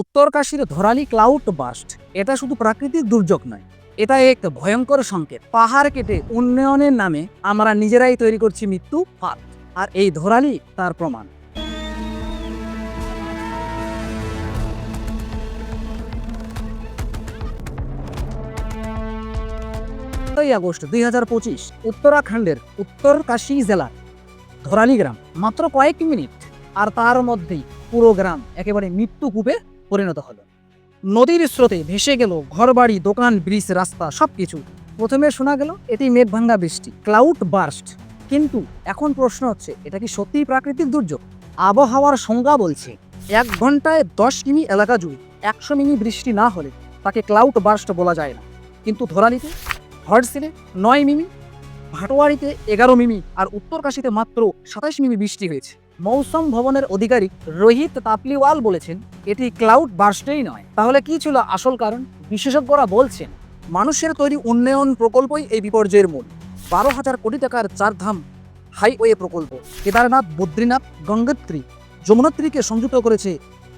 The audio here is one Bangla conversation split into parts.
উত্তরকাশীর ধরালি ক্লাউড বাস্ট এটা শুধু প্রাকৃতিক দুর্যোগ নয়, এটা এক ভয়ঙ্কর সংকেত। পাহাড় কেটে উন্নয়নের নামে আমরা নিজেরাই তৈরি করছি মৃত্যু ফাঁদ, আর এই ধরালি তার প্রমাণ। এই আগস্ট দুই হাজার পঁচিশ, উত্তরাখণ্ডের উত্তরকাশী জেলার ধরালি গ্রাম। মাত্র কয়েক মিনিট, আর তার মধ্যেই পুরো গ্রাম একেবারে মৃত্যু মৃত্যুকূপে পরিণত হলো। নদীর স্রোতে ভেসে গেল ঘরবাড়ি, দোকান, ব্রিজ, রাস্তা সব কিছু প্রথমে শোনা গেল, এটি মেঘভাঙ্গা বৃষ্টি ক্লাউড বার্স্ট কিন্তু এখন প্রশ্ন হচ্ছে, এটা কি সত্যিই প্রাকৃতিক দুর্যোগ? আবহাওয়ার সংজ্ঞা বলছে, এক ঘন্টায় দশ কিমি এলাকা জুড়ে একশো মিমি বৃষ্টি না হলে তাকে ক্লাউড বার্স্ট বলা যায় না। কিন্তু ধরালিতে হর্ডসিলে নয় মিমি, ভাটোয়ারিতে এগারো মিমি আর উত্তরকাশীতে মাত্র সাতাশ মিমি বৃষ্টি হয়েছে। মৌসুম ভবনের অধিকারী রোহিত তাপলিওয়াল বলেছেন, এটি ক্লাউড বার্স্টেই নয়। তাহলে কি ছিল আসল কারণ? বিশেষজ্ঞরা বলছেন, মানুষের তৈরি উন্নয়ন প্রকল্পই এই বিপর্যয়ের মূল। বারো হাজার কোটি টাকার চারধাম হাইওয়ে প্রকল্প। কেদারনাথ, বদ্রীনাথ, গঙ্গোত্রী যমুনোত্রীকে সংযুক্ত করেছে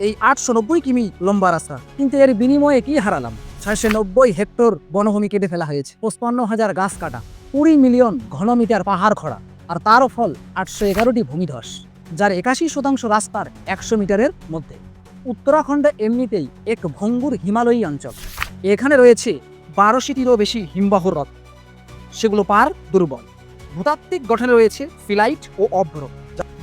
এই আটশো নব্বই কিমি লম্বা রাস্তা। কিন্তু এর বিনিময়ে কি হারালাম? ছয়শো নব্বই হেক্টর বনভূমি কেটে ফেলা হয়েছে। পঁচপান্ন হাজার গাছ কাটা, কুড়ি মিলিয়ন ঘনমিটার পাহাড় খরা আর তারও ফল আটশো এগারোটি ভূমিধস। যার একাশি শতাংশ রাস্তার একশো মিটারের মধ্যে। উত্তরাখণ্ড এমনিতেই এক ভঙ্গুর হিমালয়ী অঞ্চল। এখানে রয়েছে বারোশিটিরও বেশি হিমবাহ হ্রদ। সেগুলো পার দুর্বল। ভূতাত্ত্বিক গঠনে রয়েছে ফিলাইট ও অভ্র,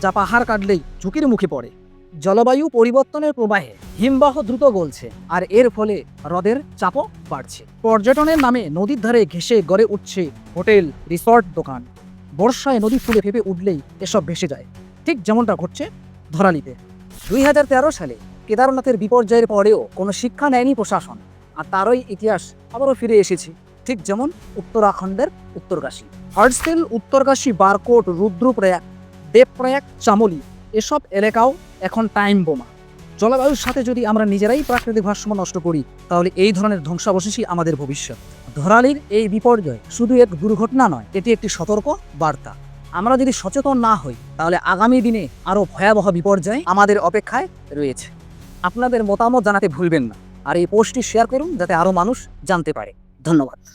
যা- পাহাড় কাটলেই ঝুঁকির মুখে পড়ে। জলবায়ু পরিবর্তনের প্রবাহে হিমবাহ দ্রুত গলছে আর এর ফলে হ্রদের চাপও বাড়ছে। পর্যটনের নামে নদীর ধারে ঘেসে গড়ে উঠছে হোটেল, রিসর্ট, দোকান। বর্ষায় নদী ফুলে ফেপে উঠলেই এসব ভেসে যায়। ঠিক যেমনটা ঘটছে ধরালিতে দুই হাজার তেরো সালে কেদারনাথের বিপর্যয়ের পরেও কোনো শিক্ষা নেয়নি প্রশাসন, আর তারই ইতিহাস আবারও ফিরে এসেছে ঠিক যেমন উত্তরাখণ্ডের উত্তরকাশী। হার্ডস্টেল উত্তরকাশী বারকোট রুদ্রপ্রয়াগ, দেবপ্রয়াগ, চামলি, এসব এলাকাও এখন টাইম বোমা। জলবায়ুর সাথে যদি আমরা নিজেরাই প্রাকৃতিক ভারসাম্য নষ্ট করি, তাহলে এই ধরনের ধ্বংসাবশেষই আমাদের ভবিষ্যৎ। ধরালির এই বিপর্যয় শুধু এক দুর্ঘটনা নয়, এটি একটি সতর্ক বার্তা। আমরা যদি সচেতন না হই, তাহলে আগামী দিনে আরও ভয়াবহ বিপর্যয় আমাদের অপেক্ষায় রয়েছে। আপনাদের মতামত জানাতে ভুলবেন না। আর এই পোস্টটি শেয়ার করুন, যাতে আরও মানুষ জানতে পারে। ধন্যবাদ।